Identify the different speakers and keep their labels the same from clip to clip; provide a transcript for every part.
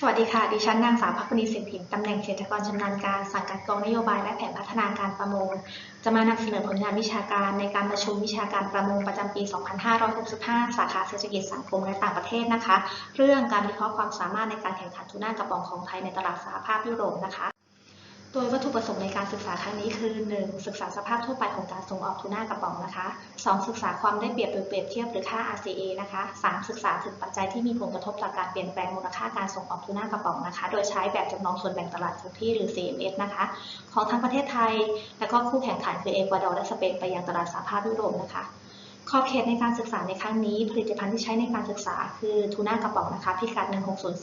Speaker 1: สวัสดีค่ะ ดิฉันนางสาวพักนีเสียงพิมพ์ตำแหน่งเศรษฐกรชำนาญการสังกัดกองนโยบายและแผนพัฒนาการประมง จะมานำเสนอผลงานวิชาการในการประชุมวิชาการประมงประจำปี 2565 สาขาเศรษฐกิจสังคมและต่างประเทศนะคะ เรื่องการวิเคราะห์ความสามารถในการแข่งขันทูน่ากระป๋องของไทยในตลาดสหภาพยุโรปนะคะ โดยวัตถุประสงค์ในการศึกษาครั้งนี้คือ 1. ศึกษาสภาพทั่วไปของการส่งออกทูน่ากระป๋องนะคะ 2. ศึกษาความได้เปรียบโดยเปรียบเทียบหรือค่า RCA นะคะ 3. ศึกษาถึงปัจจัยที่มีผลกระทบต่อการเปลี่ยนแปลงมูลค่าการส่งออกทูน่ากระป๋องนะคะ โดยใช้แบบจำลองส่วนแบ่งตลาดคงที่หรือ CMS นะคะ ของทั้งประเทศไทย และก็คู่แข่งขันคือเอกวาดอร์และสเปนไปยังตลาดสหภาพยุโรปนะคะ ขอบเขตในการศึกษาในครั้งนี้ ผลิตภัณฑ์ที่ใช้ในการศึกษาคือทูน่ากระป๋องนะคะพิกัด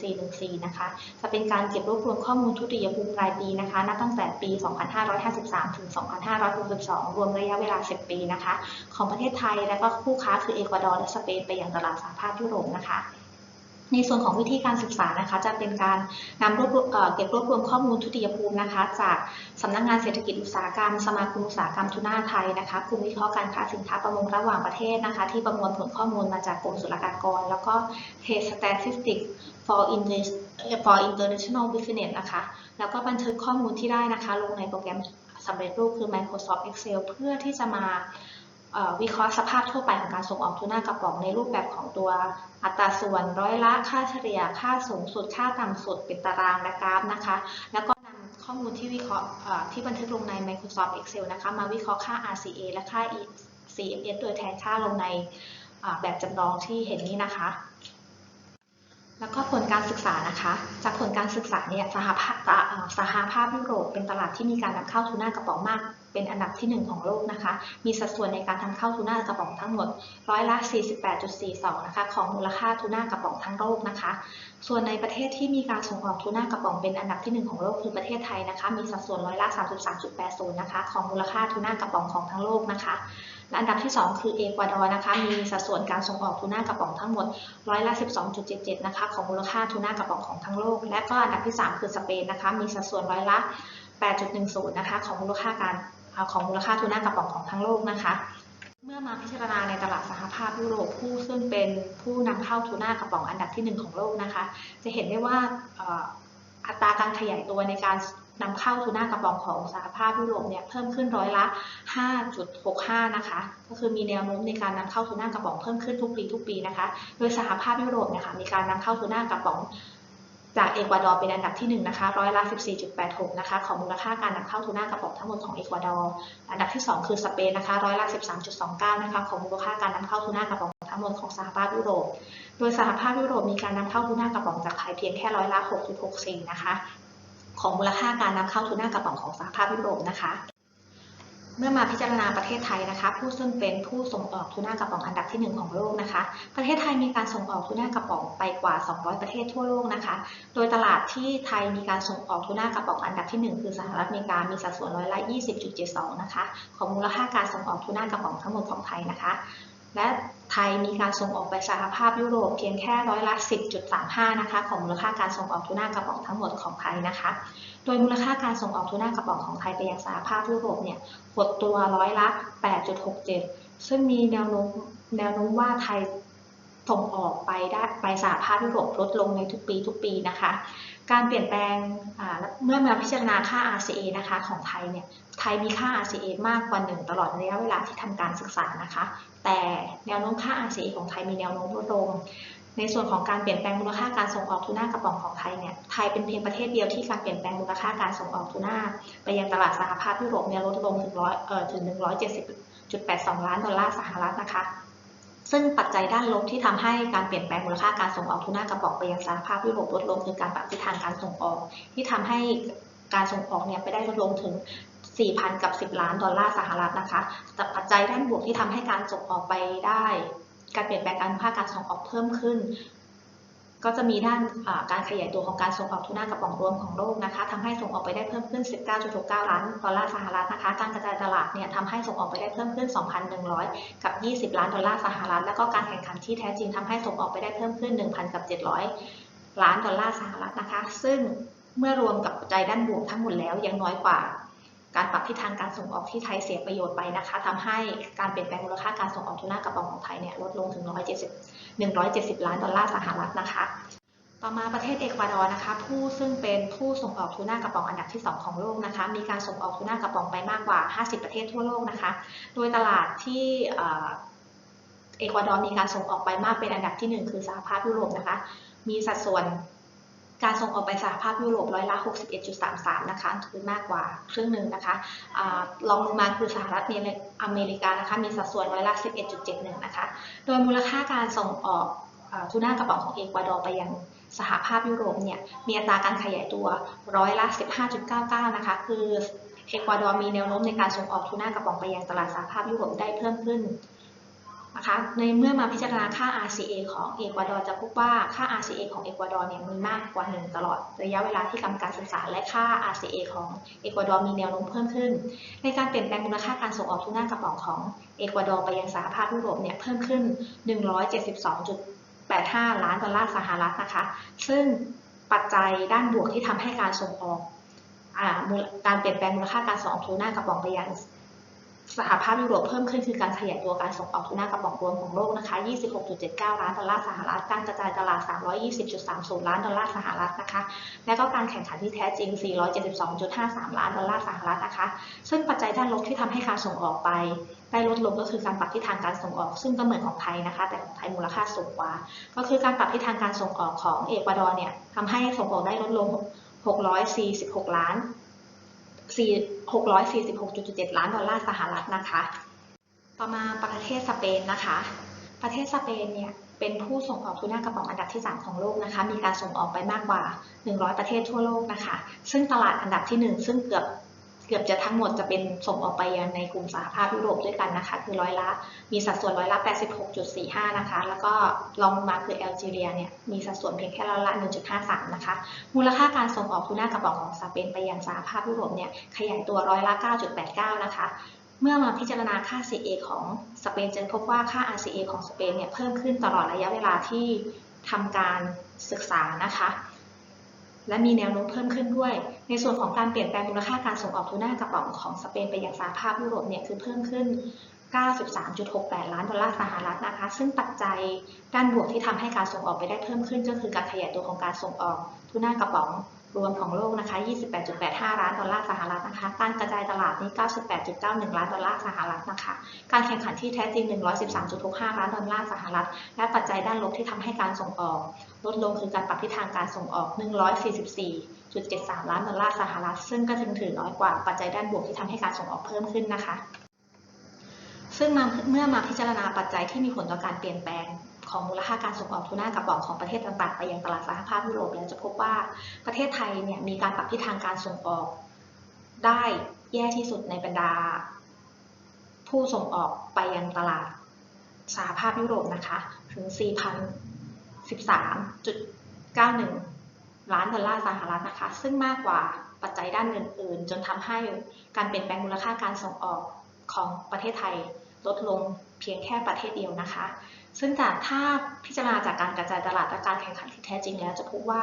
Speaker 1: 160414 นะคะ จะเป็นการเก็บรวบรวมข้อมูลทุติยภูมิรายปีนะคะนับตั้งแต่ปี 2553 ถึง 2562 รวมระยะเวลา 10 ปีนะคะ ของประเทศไทยและก็คู่ค้าคือเอกวาดอร์และสเปนไปยังตลาดสหภาพยุโรปนะคะ ในส่วนของวิธีการศึกษานะคะ จะเป็นการนำรวบรวมเก็บรวบรวมข้อมูลทุติยภูมินะคะ จากสำนักงานเศรษฐกิจอุตสาหกรรมสมาคมอุตสาหกรรมทูน่าไทยนะคะกลุ่มวิเคราะห์การค้าสินค้าประมงระหว่างประเทศนะคะ ที่ประมวลผลข้อมูลมาจากกรมศุลกากร แล้วก็ Trade Statistics for Inter- for International Business นะคะ แล้วก็บันทึกข้อมูลที่ได้นะคะ ลงในโปรแกรมสำเร็จรูปคือ Microsoft Excel เพื่อที่จะมา วิเคราะห์สภาพทั่วไปของการส่งออกทูน่ากระป๋องในรูปแบบของตัวอัตราส่วนร้อยละค่าเฉลี่ยค่าสูงสุด ค่าต่ำสุดเป็นตารางและกราฟนะคะ แล้วก็นำข้อมูลที่วิเคราะห์ที่บันทึกลงใน Microsoft Excel นะคะ มาวิเคราะห์ค่า RCA และค่า CMS โดยแทนค่าลงในแบบจำลองที่เห็นนี้นะคะ แล้วก็ผลการศึกษานะคะ จากผลการศึกษาเนี่ยสหภาพสหภาพยุโรปเป็นตลาดที่มีการนำเข้าทูน่ากระป๋องมาก เป็นอันดับที่ 1 ของโลกนะคะ มีสัดส่วนในการทำเข้าทูน่ากระป๋องทั้งหมดร้อยละ 48.42 นะคะ ของมูลค่าทูน่ากระป๋องทั้งโลกนะคะ ส่วนในประเทศที่มีการส่งออกทูน่ากระป๋องเป็นอันดับที่ 1 ของโลกคือประเทศไทยนะคะ มีสัดส่วนร้อยละ 33.80 นะคะ ของมูลค่าทูน่ากระป๋องของทั้งโลกนะคะและอันดับที่ 2 คือเอกวาดอร์นะคะ มีสัดส่วนการส่งออกทูน่ากระป๋องทั้งหมดร้อยละ 12.77 นะคะ ของมูลค่าทูน่ากระป๋องของทั้งโลก และก็อันดับที่ 3 คือสเปนนะคะ มีสัดส่วนร้อยละ 8.10 นะคะ ของมูลค่าการ ของมูลค่าทูน่ากระป๋องของทั้งโลกนะคะ เมื่อมาพิจารณาในตลาดสหภาพยุโรปผู้ซึ่งเป็นผู้นำเข้าทูน่ากระป๋องอันดับที่ 1 ของโลกนะคะ จะเห็นได้ว่าอัตราการขยายตัวในการนำเข้าทูน่ากระป๋องของสหภาพยุโรปเนี่ยเพิ่มขึ้นร้อยละ 5.65 นะคะ ก็คือมีแนวโน้มในการนำเข้าทูน่ากระป๋องเพิ่มขึ้นทุกปีทุกปีนะคะ โดยสหภาพยุโรปเนี่ยค่ะมีการนำเข้าทูน่ากระป๋อง จากเอกวาดอร์เป็นอันดับที่1นะคะร้อยละ 14.86 นะคะของมูลค่าการนำเข้าทูน่ากระป๋องทั้งหมดของเอกวาดอร์อันดับที่ 2 คือสเปนนะคะร้อยละ 13.29 นะคะของมูลค่าการนำเข้าทูน่ากระป๋องทั้งหมดของสหภาพยุโรป โดยสหภาพยุโรปมีการนำเข้าทูน่ากระป๋องจากไทยเพียงแค่ร้อยละ 6.64 นะคะของมูลค่าการนำเข้าทูน่ากระป๋องของสหภาพยุโรปนะคะ เมื่อมาพิจารณาประเทศไทยนะคะ ผู้ซึ่งเป็นผู้ส่งออกทูน่ากระป๋องอันดับที่ 1 ของโลกนะคะ ประเทศไทยมีการส่งออกทูน่ากระป๋องไปกว่า 200 ประเทศทั่วโลกนะคะ โดยตลาดที่ไทยมีการส่งออกทูน่ากระป๋องอันดับที่ 1 คือสหรัฐอเมริกา มีสัดส่วนร้อยละ 20.72 นะคะ ของมูลค่าการส่งออกทูน่ากระป๋องทั้งหมดของไทยนะคะ และไทยมีการส่งออกไปสหภาพยุโรปเพียงแค่ร้อยละ 10.35 นะคะของมูลค่าการส่งออกทูน่ากระป๋องทั้งหมดของไทยนะคะ โดยมูลค่าการส่งออกทูน่ากระป๋องของไทยไปยังสหภาพยุโรปเนี่ยหดตัวร้อยละ 8.67 ซึ่งมีแนวโน้มแนวโน้มว่าไทย ส่งออกไปได้ไปสหภาพยุโรปลดลงในทุกปีทุกปีนะคะ การเปลี่ยนแปลงเมื่อมาพิจารณาค่า RCA นะคะของไทยเนี่ยไทยมีค่า RCA มากกว่า1ตลอดระยะเวลาที่ทำการศึกษานะคะ แต่แนวโน้มค่า RCA ของไทยมีแนวโน้มลดลง ในส่วนของการเปลี่ยนแปลงมูลค่าการส่งออกทูน่ากระป๋องของไทยเนี่ยไทยเป็นเพียงประเทศเดียวที่การเปลี่ยนแปลงมูลค่าการส่งออกทูน่าไปยังตลาดสหภาพยุโรปเนี่ยลดลงถึงร้อยเอ่อถึง170.82ล้านดอลลาร์สหรัฐนะคะ ซึ่งปัจจัยด้านลบที่ทำให้การเปลี่ยนแปลงมูลค่าการส่งออกทูน่ากระบอกไปยังสหภาพยุโรปลดลงคือการปรับทิศทางการส่งออก ที่ทำให้การส่งออกเนี่ยไปได้ลดลงถึง 4,000 กับ 10 ล้านดอลลาร์สหรัฐนะคะแต่ปัจจัยด้านบวกที่ทำให้การส่งออกไปได้ การเปลี่ยนแปลงการภาคการส่งออกเพิ่มขึ้น ก็จะมีด้านการขยายตัวของการส่งออกทูน่ากระป๋องรวมของโลกนะคะทำให้ส่งออกไปได้เพิ่มขึ้น 19.69 ล้านดอลลาร์สหรัฐนะคะ การกระจายตลาดเนี่ยทำให้ส่งออกไปได้เพิ่มขึ้น 2,100 กับ 20 ล้านดอลลาร์สหรัฐ แล้วก็การแข่งขันที่แท้จริงทำให้ส่งออกไปได้เพิ่มขึ้น 1,000 กับ 700 ล้านดอลลาร์สหรัฐนะคะ ซึ่งเมื่อรวมกับปัจจัยด้านบวกทั้งหมดแล้วยังน้อยกว่า การปรับทิศทางการส่งออกที่ไทยเสียประโยชน์ไปนะคะทำให้การเปลี่ยนแปลงมูลค่าการส่งออกทูน่ากระป๋องของไทยเนี่ยลดลงถึง 170 170 ล้านดอลลาร์สหรัฐนะคะ ต่อมาประเทศเอกวาดอร์นะคะ ผู้ซึ่งเป็นผู้ส่งออกทูน่ากระป๋องอันดับที่ 2 ของโลกนะคะ มีการส่งออกทูน่ากระป๋องไปมากกว่า 50 ประเทศทั่วโลกนะคะ โดยตลาดที่เอกวาดอร์มีการส่งออกไปมากเป็นอันดับทีหนึ่1 คือสหภาพยุโรปนะคะ มีสัดส่วน การส่งออกไปสหภาพยุโรปร้อยละ 61.33 นะคะคือมากกว่าครึ่งหนึ่งนะคะอารองลงมาคือสหรัฐอเมริกานะคะมีสัดส่วนร้อยละ 11.71 นะคะ โดยมูลค่าการส่งออกอทูน่ากระป๋องของเอกวาดอร์ไปยังสหภาพยุโรปเนี่ยมีอัตราการขยายตัวร้อยละ 15.99 นะคะ คือเอกวาดอร์มีแนวโน้มในการส่งออกทูน่ากระป๋องไปยังตลาดสหภาพยุโรปได้เพิ่มขึ้น นะคะในเมื่อมาพิจารณาค่า RCA ของเอกวาดอร์จะพบว่าค่า RCA ของเอกวาดอร์เนี่ยมีมากกว่า 1 ตลอดระยะเวลาที่ทำการศึกษาและค่า RCA ของเอกวาดอร์มีแนวโน้มเพิ่มขึ้น ในการเปลี่ยนแปลงมูลค่าการส่งออกทูน่ากระป๋องของเอกวาดอร์ไปยังสหภาพยุโรปเนี่ยเพิ่มขึ้น 172.85 ล้านดอลลาร์สหรัฐนะคะ ซึ่งปัจจัยด้านบวกที่ทำให้การส่งออกอการเปลี่ยนแปลงมูลค่าการส่งออกทูน่ากระป๋องไปยัง สหภาพยุโรปเพิ่มขึ้นคือการขยายตัวการส่งออกทูน่ากระป๋องรวมของโลกนะคะ 26.79 ล้านดอลลาร์สหรัฐ การกระจายตลาด 320.30 ล้านดอลลาร์สหรัฐนะคะ และก็การแข่งขันที่แท้จริง 472.53 ล้านดอลลาร์สหรัฐนะคะ ซึ่งปัจจัยด้านลบที่ทำให้การส่งออกไปได้ลดลงก็คือการปรับทิศทางการส่งออก ซึ่งก็เหมือนของไทยนะคะ แต่ของไทยมูลค่าสูงกว่า ก็คือการปรับทิศทางการส่งออกของเอกวาดอร์เนี่ยทำให้ส่งออกได้ลดลง 646 ล้าน 646.7 ล้านดอลลาร์สหรัฐนะคะ ต่อมาประเทศสเปนนะคะ ประเทศสเปนเนี่ยเป็นผู้ส่งออกทูน่ากระป๋องอันดับที่ 3 ของโลกนะคะ มีการส่งออกไปมากกว่า 100 ประเทศทั่วโลกนะคะ ซึ่งตลาดอันดับที่ 1 ซึ่งเกือบ เกือบจะทั้งหมดจะเป็นส่งออกไปยังในกลุ่มสหภาพยุโรปด้วยกันนะคะ คือร้อยละมีสัดส่วนร้อยละ 86.45 นะคะ แล้วก็รองลงมาคือแอลจีเรียเนี่ยมีสัดส่วนเพียงแค่ร้อยละ 1.53 นะคะ มูลค่าการส่งออกทูน่ากระป๋องของสเปนไปยังสหภาพยุโรปเนี่ยขยายตัวร้อยละ 9.89 นะคะเมื่อมาพิจารณาค่า CA ของสเปนจะพบว่าค่า RCA ของสเปนเนี่ยเพิ่มขึ้นตลอดระยะเวลาที่ทำการศึกษานะคะ และมีแนวโน้มเพิ่มขึ้นด้วย ในส่วนของการเปลี่ยนแปลงมูลค่าการส่งออกทูน่ากระป๋องของสเปนไปยังสหภาพยุโรปเนี่ยคือเพิ่มขึ้น 93.68 ล้านดอลลาร์สหรัฐนะคะ ซึ่งปัจจัยด้านบวกที่ทำให้การส่งออกไปได้เพิ่มขึ้น ก็คือการขยายตัวของการส่งออกทูน่ากระป๋อง รวมของโลกนะคะ 28.85 ล้านดอลลาร์สหรัฐนะคะ การกระจายตลาดนี่98.91 ล้านดอลลาร์สหรัฐนะคะ การแข่งขันที่แท้จริง 113.65 ล้านดอลลาร์สหรัฐ และปัจจัยด้านลบที่ทำให้การส่งออก ลดลงคือการปรับทิศทางการส่งออก 144.73 ล้านดอลลาร์สหรัฐ ซึ่งก็ถึงถือน้อยกว่าปัจจัยด้านบวกที่ทำให้การส่งออกเพิ่มขึ้นนะคะ ซึ่งเมื่อมาพิจารณาปัจจัยที่มีผลต่อการเปลี่ยนแปลง ของมูลค่าการส่งออกทูน่ากระป๋องของประเทศต่างๆ ไปยังตลาดสหภาพยุโรปแล้วจะพบว่าประเทศไทยเนี่ยมีการปรับทิศทางการส่งออกได้แย่ที่สุดในบรรดา ผู้ส่งออกไปยังตลาดสหภาพยุโรปนะคะ ถึง 4,013.91 ล้านดอลลาร์สหรัฐนะคะ ซึ่งมากกว่าปัจจัยด้านอื่น ๆ จนทำให้การเปลี่ยนแปลงมูลค่าการส่งออกของประเทศไทยลดลงเพียงแค่ประเทศเดียวนะคะ ซึ่งจากถ้าพิจารณาจากการกระจายตลาดและการแข่งขันที่แท้จริงแล้วจะพบว่า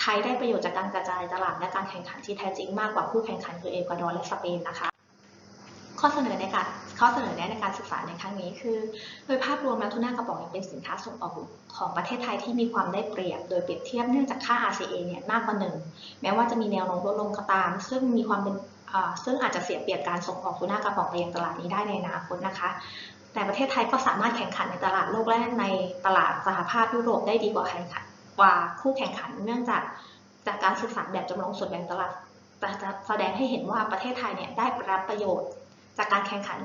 Speaker 1: ไทยได้ประโยชน์จากการกระจายตลาดและการแข่งขันที่แท้จริงมากกว่าคู่แข่งขันคือเอกวาดอร์และสเปนนะคะ ข้อเสนอในการข้อเสนอแนะในการศึกษาในครั้งนี้คือ โดยภาพรวมแล้วทูน่ากระป๋องยังเป็นสินค้าส่งออกของประเทศไทยที่มีความได้เปรียบ โดยเปรียบเทียบเนื่องจากค่า RCA เนี่ยมากกว่าหนึ่งแม้ว่าจะมีแนวโน้มลดลงก็ตาม ซึ่งมีความเป็นซึ่งอาจจะเสียเปรียบการส่งออกทูน่ากระป๋องไปยังตลาดนี้ได้ในอนาคตนะคะ แต่ประเทศไทยก็สามารถแข่งขันในตลาดโลกและในตลาดสหภาพยุโรปได้ดีกว่าแข่งขันกว่าคู่แข่งขัน เนื่องจากจากการศึกษาแบบจำลองส่วนแบ่งตลาดจะแสดงให้เห็นว่าประเทศไทยเนี่ยได้รับประโยชน์ จากการแข่งขัน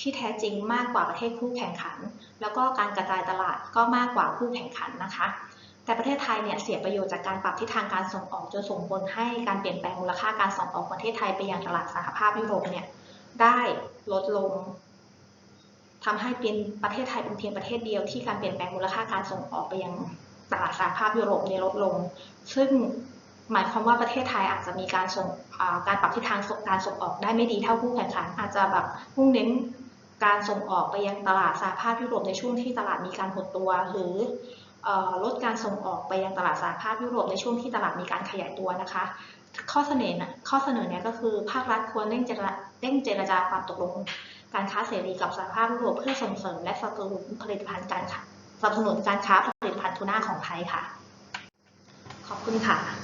Speaker 1: ที่แท้จริงมากกว่าประเทศคู่แข่งขัน แล้วก็การกระจายตลาดก็มากกว่าคู่แข่งขันนะคะ แต่ประเทศไทยเนี่ยเสียประโยชน์จากการปรับทิศทางการส่งออกจนส่งผลให้การเปลี่ยนแปลงมูลค่าการส่งออกประเทศไทยไปยังตลาดสหภาพยุโรปเนี่ยได้ลดลง ทำให้เป็นประเทศไทยเป็นเพียงประเทศเดียวที่การเปลี่ยนแปลงมูลค่าการส่งออกไปยังตลาดสหภาพยุโรปเนี่ยลดลง ซึ่งหมายความว่าประเทศไทยอาจจะมีการส่งการปรับทิศทางการส่งออกได้ไม่ดีเท่าคู่แข่งขัน อาจจะแบบมุ่งเน้นการส่งออกไปยังตลาดสหภาพยุโรปในช่วงที่ตลาดมีการหดตัว หรือลดการส่งออกไปยังตลาดสหภาพยุโรปในช่วงที่ตลาดมีการขยายตัวนะคะ ข้อเสนอข้อเสนอเนี้ยก็คือภาครัฐควรเร่งเจรเร่งเจรจาความตกลง การค้าเสรีกับสหภาพยุโรปเพื่อส่งเสริมและสนับสนุนผลิตภัณฑ์การสนับสนุนการค้าผลิตภัณฑ์ทูน่าของไทยค่ะ ขอบคุณค่ะ